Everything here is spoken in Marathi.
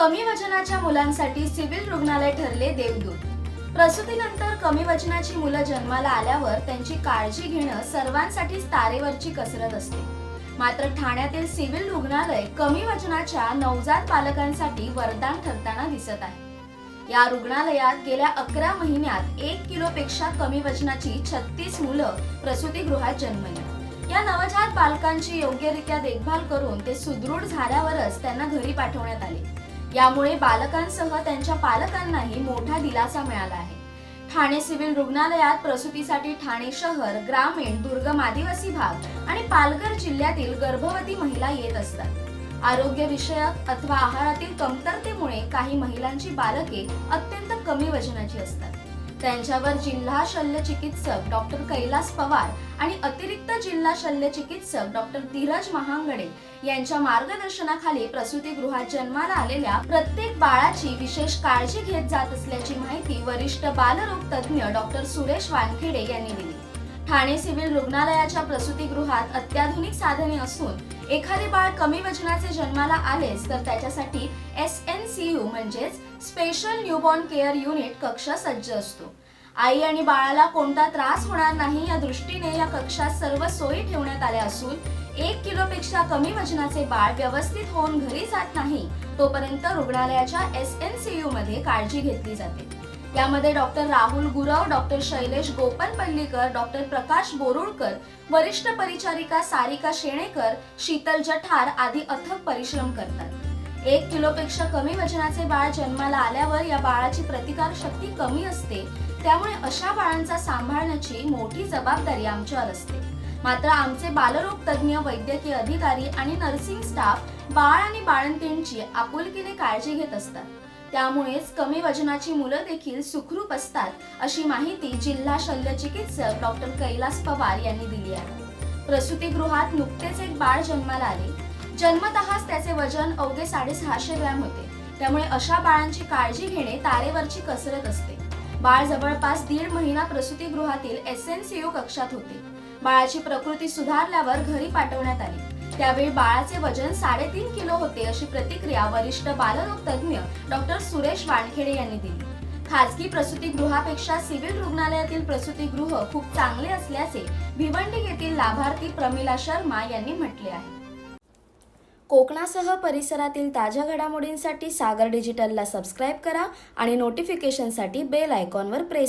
कमी वजनाच्या मुलांसाठी सिव्हिल रुग्णालय ठरले देवदूत. प्रसूतीनंतर कमी वजनाची मुलं जन्माला आल्यावर त्यांची काळजी घेणं सर्वांसाठीच तारेवरची कसरत असते. मात्र ठाण्यातील सिव्हिल रुग्णालय कमी वजनाच्या नवजात पालकांसाठी वरदान ठरताना दिसत आहे. या रुग्णालयात गेल्या अकरा महिन्यात एक किलोपेक्षा कमी वजनाची छत्तीस मुलं प्रसूतीगृहात जन्मली. या नवजात बालकांची योग्यरित्या देखभाल करून ते सुदृढ झाल्यावरच त्यांना घरी पाठवण्यात आले. यामुळे बालकांसह त्यांच्या पालकांनाही मोठा दिलासा मिळाला आहे. ठाणे सिव्हिल रुग्णालयात प्रसूतीसाठी ठाणे शहर ग्रामीण दुर्गम आदिवासी भाग आणि पालघर जिल्ह्यातील गर्भवती महिला येत असतात. आरोग्य विषयक अथवा आहारातील कमतरतेमुळे काही महिलांची बालके अत्यंत कमी वजनाची असतात. त्यांच्यावर जिल्हा शल्य चिकित्सक डॉक्टर कैलास पवार आणि अतिरिक्त जिल्हा शल्य चिकित्सक डॉक्टर धीरज महांगडे यांच्या मार्गदर्शनाखाली प्रसूतीगृहात जन्माला आलेल्या प्रत्येक बाळाची विशेष काळजी घेत जात असल्याची माहिती वरिष्ठ बालरोग तज्ज्ञ डॉक्टर सुरेश वानखेडे यांनी दिली. ठाणे सिव्हिल रुग्णालयाच्या प्रसूतीगृहात अत्याधुनिक साधने असून एखादे बाळ कमी वजनाचे जन्माला आलेच तर त्याच्यासाठी एस एन सी यू म्हणजेच स्पेशल न्यूबॉर्न केअर युनिट कक्ष सज्ज असतो. आई आणि बाळाला कोणता त्रास होणार नाही या दृष्टीने या कक्षात सर्व सोयी ठेवण्यात आल्या असून एक किलोपेक्षा कमी वजनाचे बाळ व्यवस्थित होऊन घरी जात नाही तोपर्यंत रुग्णालयाच्या एस एन सी यू मध्ये काळजी घेतली जाते. यामध्ये doctor Rahul Gurav doctor Shailesh Gopan Pallikar doctor Prakash Borudkar वरिष्ठ परिचारिका सारिका शेणेकर शीतल जठार आदी अथक परिश्रम करतात. एक किलोपेक्षा कमी वजनाचे बाळ जन्माला आल्यावर या बाळाची प्रतिकार शक्ती कमी असते. त्यामुळे अशा बाळांचा सांभाळण्याची मोठी जबाबदारी आमच्यावर असते. मात्र आमचे बालरोग तज्ज्ञ वैद्यकीय अधिकारी आणि नर्सिंग स्टाफ बाळ आणि बाळंतींची आपुलकीने काळजी घेत असतात. त्यामुळेच कमी वजनाची मुलं देखील सुखरूप असतात अशी माहिती जिल्हा शल्य चिकित्सक डॉक्टर कैलास पवार यांनी दिली आहे. प्रसूतीगृहात नुकतेच एक बाळ जन्माला आले. जन्मतःच त्याचे वजन अवघे साडेसहाशे ग्रॅम होते. त्यामुळे अशा बाळांची काळजी घेणे तारेवरची कसरत असते. बाळ जवळपास दीड महिना प्रसूतीगृहातील एस एन सी यू कक्षात होते. बाळाची प्रकृती सुधारल्यावर घरी पाठवण्यात आली. त्यावेळी बाळाचे वजन साडेतीन किलो होते अशी प्रतिक्रिया वरिष्ठ बालरोग तज्ज्ञ डॉक्टर सुरेश वानखेडे यांनी दिली. खासगी प्रसूतीगृहापेक्षा सिव्हिल रुग्णालयातील प्रसूतीगृह खूप चांगले असल्याचे भिवंडी येथील लाभार्थी प्रमिला शर्मा यांनी म्हटले आहे. कोकणासह परिसरातील ताज्या घडामोडींसाठी सागर डिजिटलला सबस्क्राईब करा आणि नोटिफिकेशनसाठी बेल आयकॉनवर प्रेस